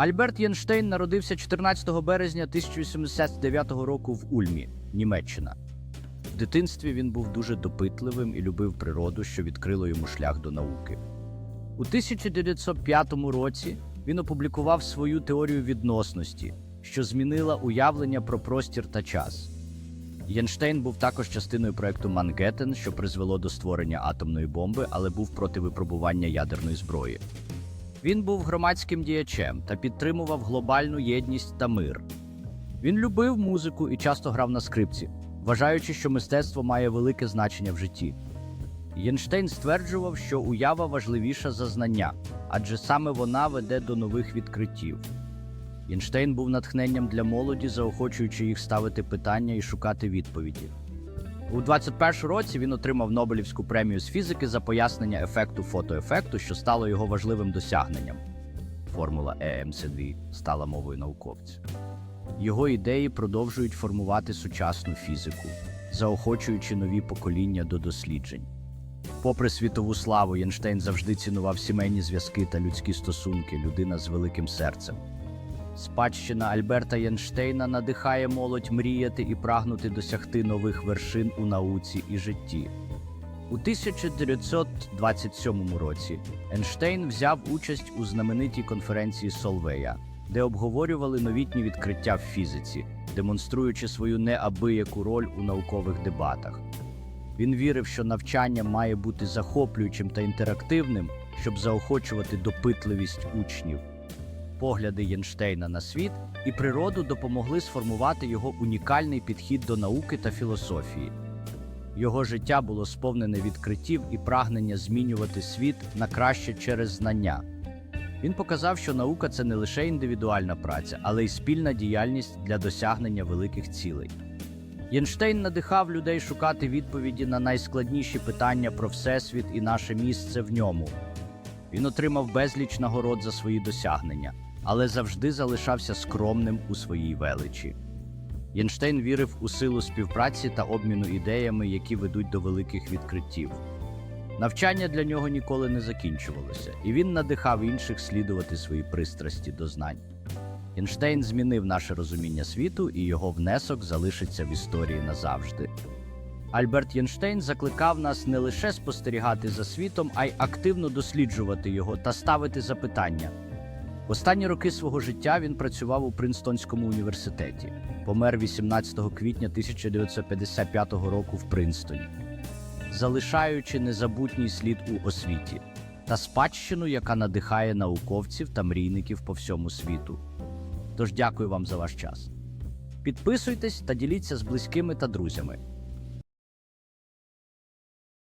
Альберт Єнштейн народився 14 березня 1879 року в Ульмі, Німеччина. В дитинстві він був дуже допитливим і любив природу, що відкрило йому шлях до науки. У 1905 році він опублікував свою теорію відносності, що змінила уявлення про простір та час. Єнштейн був також частиною проекту Мангеттен, що призвело до створення атомної бомби, але був проти випробування ядерної зброї. Він був громадським діячем та підтримував глобальну єдність та мир. Він любив музику і часто грав на скрипці, вважаючи, що мистецтво має велике значення в житті. Єнштейн стверджував, що уява важливіша за знання, адже саме вона веде до нових відкриттів. Єнштейн був натхненням для молоді, заохочуючи їх ставити питання і шукати відповіді. У 21 році він отримав Нобелівську премію з фізики за пояснення ефекту фотоефекту, що стало його важливим досягненням. Формула Е ЕМСД стала мовою науковців. Його ідеї продовжують формувати сучасну фізику, заохочуючи нові покоління до досліджень. Попри світову славу, Єнштейн завжди цінував сімейні зв'язки та людські стосунки, людина з великим серцем. Спадщина Альберта Єнштейна надихає молодь мріяти і прагнути досягти нових вершин у науці і житті. У 1927 році Ейнштейн взяв участь у знаменитій конференції Солвея, де обговорювали новітні відкриття в фізиці, демонструючи свою неабияку роль у наукових дебатах. Він вірив, що навчання має бути захоплюючим та інтерактивним, щоб заохочувати допитливість учнів. Погляди Єнштейна на світ і природу допомогли сформувати його унікальний підхід до науки та філософії. Його життя було сповнене відкриттів і прагнення змінювати світ на краще через знання. Він показав, що наука це не лише індивідуальна праця, але й спільна діяльність для досягнення великих цілей. Єнштейн надихав людей шукати відповіді на найскладніші питання про Всесвіт і наше місце в ньому. Він отримав безліч нагород за свої досягнення, але завжди залишався скромним у своїй величі. Єнштейн вірив у силу співпраці та обміну ідеями, які ведуть до великих відкриттів. Навчання для нього ніколи не закінчувалося, і він надихав інших слідувати свої пристрасті до знань. Ейнштейн змінив наше розуміння світу, і його внесок залишиться в історії назавжди. Альберт Єнштейн закликав нас не лише спостерігати за світом, а й активно досліджувати його та ставити запитання. Останні роки свого життя він працював у Принстонському університеті, помер 18 квітня 1955 року в Принстоні, залишаючи незабутній слід у освіті та спадщину, яка надихає науковців та мрійників по всьому світу. Тож дякую вам за ваш час. Підписуйтесь та діліться з близькими та друзями.